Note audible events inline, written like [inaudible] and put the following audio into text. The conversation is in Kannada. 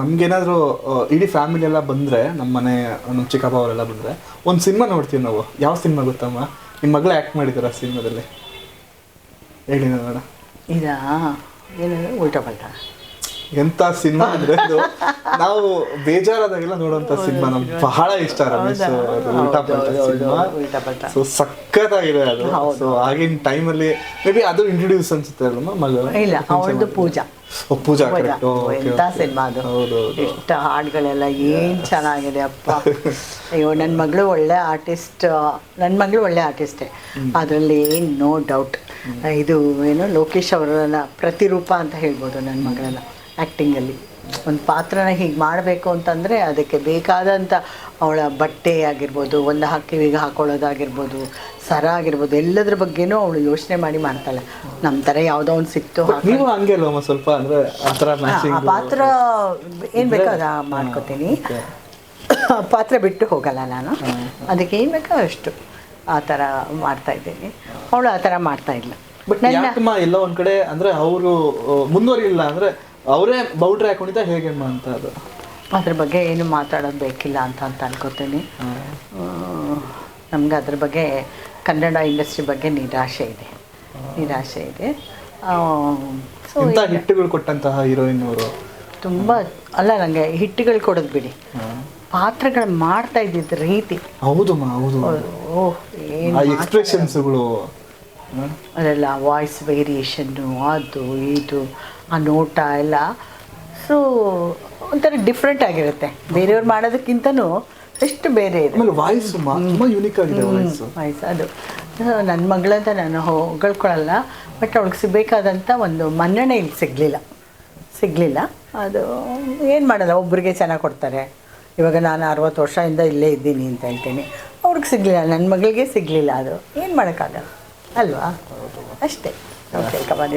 ನಮ್ಗೇನಾದ್ರು ಇಡೀ ಫ್ಯಾಮಿಲಿ ಎಲ್ಲ ಬಂದ್ರೆ ನಮ್ಮ ಮನೆ ನಮ್ಮ ಚಿಕ್ಕಪ್ಪ ಅವರೆಲ್ಲ ಬಂದ್ರೆ, ಒಂದು ಸಿನಿಮಾ ನೋಡ್ತೀವಿ ನಾವು. ಯಾವ ಸಿನಿಮಾ ಗೊತ್ತಮ್ಮ? ನಿಮ್ಮ ಮಗಳು ಆ್ಯಕ್ಟ್ ಮಾಡಿದಾರೆ ಆ ಸಿನಿಮಾದಲ್ಲಿ? ಹೇಳಿ ನೋಡೋಣ ಇದಾ? ಏನು ಉಲ್ಟಾ ಪಲ್ಟಾ. ಎಂತ ಸಿನಿಮಾ ಅಂದ್ರೆ ಅದು ನಾವು ಬೇಜಾರಾದಾಗೆಲ್ಲ ನೋಡುವಂತ ಸಿನಿಮಾ. ನಮ್ಗೆ ಬಹಳ ಇಷ್ಟ ರಮೇಶ್ ಉಲ್ಟಾ ಪಲ್ಟಾ ಸೊ ಸಖತ್ತಾಗಿದೆ ಅದು. ಸೊ ಆಗಿನ ಟೈಮಲ್ಲಿ ಮೇ ಬಿ ಅದು ಇಂಟ್ರೊಡ್ಯೂಸ್ ಅನ್ಸುತ್ತೆ ಅಲ್ವಾ ಮಗಳು ಇಲ್ಲ ಅವಳದು ಪೂಜಾ. ಪೂಜಾ. ಕರೆಕ್ಟ್ ಎಂತ ಸಿನಿಮಾ ಅದು. ಎಷ್ಟು ಹಾಡುಗಳೆಲ್ಲ ಏನ್ ಚೆನ್ನಾಗಿದೆ ಅಪ್ಪ. [laughs] ಅಯ್ಯೋ ನನ್ನ ಮಗಳು ಒಳ್ಳೆ ಆರ್ಟಿಸ್ಟ್ ನನ್ನ ಮಗಳು ಒಳ್ಳೆ ಆರ್ಟಿಸ್ಟೇ ಅದರಲ್ಲಿ ಏನು ನೋ ಡೌಟ್ ಇದು ಏನು ಲೋಕೇಶ್ ಅವರನ್ನ ಪ್ರತಿರೂಪ ಅಂತ ಹೇಳ್ಬೋದು ನನ್ನ ಮಗಳನ್ನ ಆ್ಯಕ್ಟಿಂಗಲ್ಲಿ ಒಂದು ಪಾತ್ರನ ಹೀಗೆ ಮಾಡಬೇಕು ಅಂತಂದರೆ ಅದಕ್ಕೆ ಬೇಕಾದಂಥ ಅವಳ ಬಟ್ಟೆ ಆಗಿರ್ಬೋದು ಒಂದು ಈಗ ಹಾಕೊಳ್ಳೋದಾಗಿರ್ಬೋದು ಸರ ಆಗಿರ್ಬೋದು ಎಲ್ಲದ್ರ ಬಗ್ಗೆನೂ ಅವಳು ಯೋಚನೆ ಮಾಡಿ ಮಾಡ್ತಾಳೆ. ನಮ್ಮ ಥರ ಯಾವುದೋ ಒಂದು ಸಿಕ್ತು ನೀವು ಹಂಗೆ ಸ್ವಲ್ಪ ಅಂದ್ರೆ ಆ ಪಾತ್ರ ಏನು ಬೇಕೋ ಅದು ಮಾಡ್ಕೋತೀನಿ. ಪಾತ್ರ ಬಿಟ್ಟು ಹೋಗಲ್ಲ ನಾನು. ಅದಕ್ಕೆ ಏನು ಬೇಕೋ ಅಷ್ಟು ಆ ಥರ ಮಾಡ್ತಾ ಇದ್ದೀನಿ. ಅವಳು ಆ ಥರ ಮಾಡ್ತಾ ಇಲ್ಲ. ಬಟ್ ನನ್ನ ಎಲ್ಲ ಒಂದ್ ಕಡೆ ಅಂದರೆ ಅವರು ಮುಂದುವರಿಲಿಲ್ಲ ಅಂದ್ರೆ ಅವರೇ ಬೌಂಡ್ರಿ ಹಾಕೊಂಡಿದ್ದ ಹೇಗೆ ಅಂತ ಅದು? ಅದ್ರ ಬಗ್ಗೆ ಏನು ಮಾತಾಡೋದು ಬೇಕಿಲ್ಲ ಅಂತ ಅಂತ ಅನ್ಕೋತೀನಿ. ನಮ್ಗೆ ಅದ್ರ ಬಗ್ಗೆ ಕನ್ನಡ ಇಂಡಸ್ಟ್ರಿ ಬಗ್ಗೆ ನಿರಾಶೆ ಇದೆ. ನಿರಾಶೆ ಇದೆ. ಹಿಟ್ಟುಗಳು ಕೊಟ್ಟಂತಹ ಹೀರೋಯಿನ್ ಅವರು ತುಂಬ ಅಲ್ಲ ನನಗೆ ಹಿಟ್ಟುಗಳು ಕೊಡೋದು ಬಿಡಿ. ಪಾತ್ರಗಳು ಮಾಡ್ತಾ ಇದ್ದಿದ್ದ ರೀತಿ. ಹೌದು ಹೌದು. ಎಕ್ಸ್ಪ್ರೆಷನ್ಸ್ಗಳು ಅದೆಲ್ಲ ವಾಯ್ಸ್ ವೇರಿಯೇಷನ್ನು ಅದು ಇದು ಆ ನೋಟ ಎಲ್ಲ. ಸೊ ಒಂಥರ ಡಿಫ್ರೆಂಟ್ ಆಗಿರುತ್ತೆ. ಬೇರೆಯವ್ರು ಮಾಡೋದಕ್ಕಿಂತನೂ ಎಷ್ಟು ಬೇರೆ ಇದೆ. ವಾಯ್ಸ್ ಯುನಿಕ್ ಆಗಿದೆ ವಾಯ್ಸ್ ವಾಯ್ಸ್ ಅದು. ನನ್ನ ಮಗಳಂತ ನಾನು ಹೊಗಳ್ಕೊಳ್ಳಲ್ಲ ಬಟ್ ಅವಳಿಗೆ ಸಿಗಬೇಕಾದಂಥ ಒಂದು ಮನ್ನಣೆ ಇಲ್ಲಿ ಸಿಗಲಿಲ್ಲ. ಸಿಗಲಿಲ್ಲ. ಅದು ಏನು ಮಾಡಲ್ಲ ಒಬ್ಬರಿಗೆ ಚೆನ್ನಾಗಿ ಕೊಡ್ತಾರೆ. ಇವಾಗ ನಾನು ಅರವತ್ತು ವರ್ಷದಿಂದ ಇಲ್ಲೇ ಇದ್ದೀನಿ ಅಂತ ಹೇಳ್ತೀನಿ. ಅವ್ರಿಗೆ ಸಿಗಲಿಲ್ಲ. ನನ್ನ ಮಗಳಿಗೆ ಸಿಗಲಿಲ್ಲ ಅದು. ಏನು ಮಾಡೋಕ್ಕಾಗಲ್ಲ. ಅಲ್ವಾ? ಅಷ್ಟೇ. ಕಬಾಡಿ